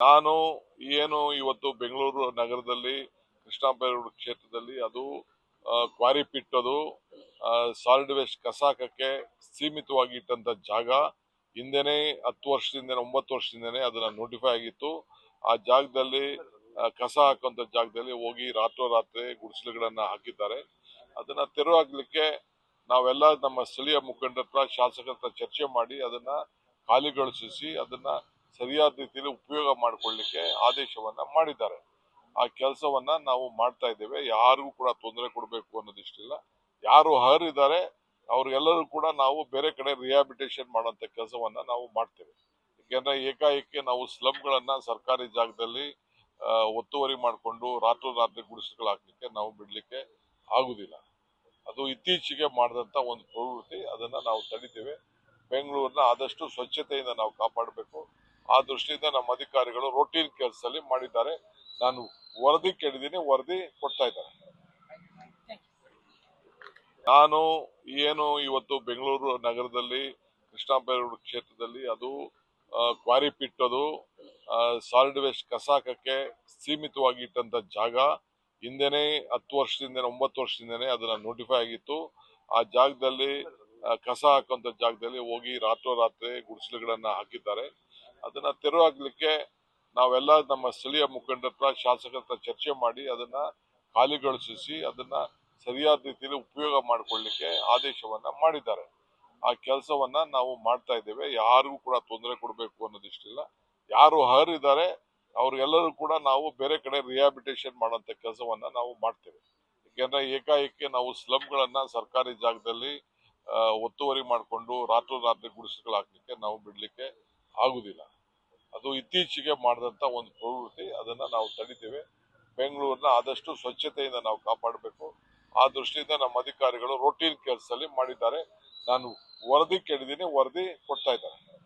ನಾನು ಏನು ಇವತ್ತು ಬೆಂಗಳೂರು ನಗರದಲ್ಲಿ ಕೃಷ್ಣಾಪೇರೂರು ಕ್ಷೇತ್ರದಲ್ಲಿ ಅದು ಕ್ವಾರಿ ಪಿಟ್ ಅದು ಸಾಲಿಡ್ ವೇಸ್ಟ್ ಕಸ ಹಾಕಕ್ಕೆ ಸೀಮಿತವಾಗಿ ಇಟ್ಟಂತ ಜಾಗ. ಹಿಂದೆನೆ ಹತ್ತು ವರ್ಷದಿಂದ, ಒಂಬತ್ತು ವರ್ಷದಿಂದನೇ ಅದನ್ನ ನೋಟಿಫೈ ಆಗಿತ್ತು. ಆ ಜಾಗದಲ್ಲಿ ಕಸ ಹಾಕುವಂತ ಜಾಗದಲ್ಲಿ ಹೋಗಿ ರಾತ್ರೋರಾತ್ರಿ ಗುಡಿಸಲುಗಳನ್ನ ಹಾಕಿದ್ದಾರೆ. ಅದನ್ನ ತೆರವು ಹಾಕ್ಲಿಕ್ಕೆ ನಾವೆಲ್ಲ ನಮ್ಮ ಸ್ಥಳೀಯ ಮುಖಂಡರ ಹತ್ರ ಶಾಸಕರ ಚರ್ಚೆ ಮಾಡಿ ಅದನ್ನ ಖಾಲಿಗೊಳಿಸಿ ಅದನ್ನ ಸರಿಯಾದ ರೀತಿಯಲ್ಲಿ ಉಪಯೋಗ ಮಾಡಿಕೊಳ್ಳಿಕ್ಕೆ ಆದೇಶವನ್ನ ಮಾಡಿದ್ದಾರೆ. ಆ ಕೆಲಸವನ್ನ ನಾವು ಮಾಡ್ತಾ ಇದ್ದೇವೆ. ಯಾರಿಗೂ ಕೂಡ ತೊಂದರೆ ಕೊಡಬೇಕು ಅನ್ನೋದಿಷ್ಟಿಲ್ಲ. ಯಾರು ಹರಿದ್ದಾರೆ ಅವ್ರಿಗೆಲ್ಲರೂ ಕೂಡ ನಾವು ಬೇರೆ ಕಡೆ ರಿಹಾಬಿಟೇಷನ್ ಮಾಡುವಂತ ಕೆಲಸವನ್ನ ನಾವು ಮಾಡ್ತೇವೆ. ಯಾಕೆಂದ್ರೆ ಏಕಾಏಕಿ ನಾವು ಸ್ಲಮ್ಗಳನ್ನ ಸರ್ಕಾರಿ ಜಾಗದಲ್ಲಿ ಒತ್ತುವರಿ ಮಾಡಿಕೊಂಡು ರಾತ್ರಿ ಗುಡಿಸಲು ಹಾಕ್ಲಿಕ್ಕೆ ನಾವು ಬಿಡ್ಲಿಕ್ಕೆ ಆಗುದಿಲ್ಲ. ಅದು ಇತ್ತೀಚೆಗೆ ಮಾಡಿದಂತ ಒಂದು ಪ್ರವೃತ್ತಿ. ಅದನ್ನ ನಾವು ತಡಿತೇವೆ. ಬೆಂಗಳೂರಿನ ಆದಷ್ಟು ಸ್ವಚ್ಛತೆಯಿಂದ ನಾವು ಕಾಪಾಡಬೇಕು. ಆ ದೃಷ್ಟಿಯಿಂದ ನಮ್ಮ ಅಧಿಕಾರಿಗಳು ರೊಟೀನ್ ಕೆಲಸದಲ್ಲಿ ಮಾಡಿದ್ದಾರೆ. ನಾನು ವರದಿ ಕೇಳಿದ್ದೀನಿ, ವರದಿ ಕೊಡ್ತಾ ಇದ್ದಾರೆ. ನಾನು ಏನು ಇವತ್ತು ಬೆಂಗಳೂರು ನಗರದಲ್ಲಿ ಕೃಷ್ಣಾಪೇರೂರು ಕ್ಷೇತ್ರದಲ್ಲಿ ಅದು ಕ್ವಾರಿ ಪಿಟ್ ಅದು ಸಾಲಿಡ್ ವೇಸ್ಟ್ ಕಸ ಹಾಕಕ್ಕೆ ಸೀಮಿತವಾಗಿ ಇಟ್ಟಂತ ಜಾಗ, ಹಿಂದೆನೆ ಹತ್ತು ವರ್ಷದಿಂದ, ಒಂಬತ್ತು ವರ್ಷದಿಂದನೇ ಅದನ್ನ ನೋಟಿಫೈ ಆಗಿತ್ತು. ಆ ಜಾಗದಲ್ಲಿ ಕಸ ಹಾಕುವಂತ ಜಾಗದಲ್ಲಿ ಹೋಗಿ ರಾತ್ರೋರಾತ್ರಿ ಗುಡಿಸಲುಗಳನ್ನ ಹಾಕಿದ್ದಾರೆ. ಅದನ್ನ ತೆರವಾಗ್ಲಿಕ್ಕೆ ನಾವೆಲ್ಲ ನಮ್ಮ ಸ್ಥಳೀಯ ಮುಖಂಡರ ಶಾಸಕರ ಚರ್ಚೆ ಮಾಡಿ ಅದನ್ನ ಖಾಲಿಗೊಳಿಸಿ ಅದನ್ನ ಸರಿಯಾದ ರೀತಿಯಲ್ಲಿ ಉಪಯೋಗ ಮಾಡಿಕೊಳ್ಳಿಕ್ಕೆ ಆದೇಶವನ್ನ ಮಾಡಿದ್ದಾರೆ. ಆ ಕೆಲಸವನ್ನ ನಾವು ಮಾಡ್ತಾ ಇದ್ದೇವೆ. ಯಾರಿಗೂ ಕೂಡ ತೊಂದರೆ ಕೊಡಬೇಕು ಅನ್ನೋದಿಷ್ಟಿಲ್ಲ. ಯಾರು ಹರಿದ್ದಾರೆ ಅವ್ರಿಗೆಲ್ಲರೂ ಕೂಡ ನಾವು ಬೇರೆ ಕಡೆ ರಿಹಾಬಿಟೇಷನ್ ಮಾಡುವಂತ ಕೆಲಸವನ್ನ ನಾವು ಮಾಡ್ತೇವೆ. ಯಾಕೆಂದ್ರೆ ಏಕಾಏಕಿ ನಾವು ಸ್ಲಮ್ಗಳನ್ನ ಸರ್ಕಾರಿ ಜಾಗದಲ್ಲಿ ಒತ್ತುವರಿ ಮಾಡಿಕೊಂಡು ರಾತ್ರೋರಾತ್ರಿ ಗುಡಿಸಲು ಹಾಕ್ಲಿಕ್ಕೆ ನಾವು ಬಿಡ್ಲಿಕ್ಕೆ ಆಗುದಿಲ್ಲ. ಅದು ಇತ್ತೀಚೆಗೆ ಮಾಡಿದಂತ ಒಂದು ಪ್ರವೃತ್ತಿ, ಅದನ್ನ ನಾವು ತಡಿತೇವೆ. ಬೆಂಗಳೂರನ್ನ ಆದಷ್ಟು ಸ್ವಚ್ಛತೆಯಿಂದ ನಾವು ಕಾಪಾಡಬೇಕು. ಆ ದೃಷ್ಟಿಯಿಂದ ನಮ್ಮ ಅಧಿಕಾರಿಗಳು ರೊಟೀನ್ ಕೆಲಸದಲ್ಲಿ ಮಾಡಿದ್ದಾರೆ. ನಾನು ವರದಿ ಕೇಳಿದ್ದೀನಿ, ವರದಿ ಕೊಡ್ತಾ ಇದ್ದಾರೆ.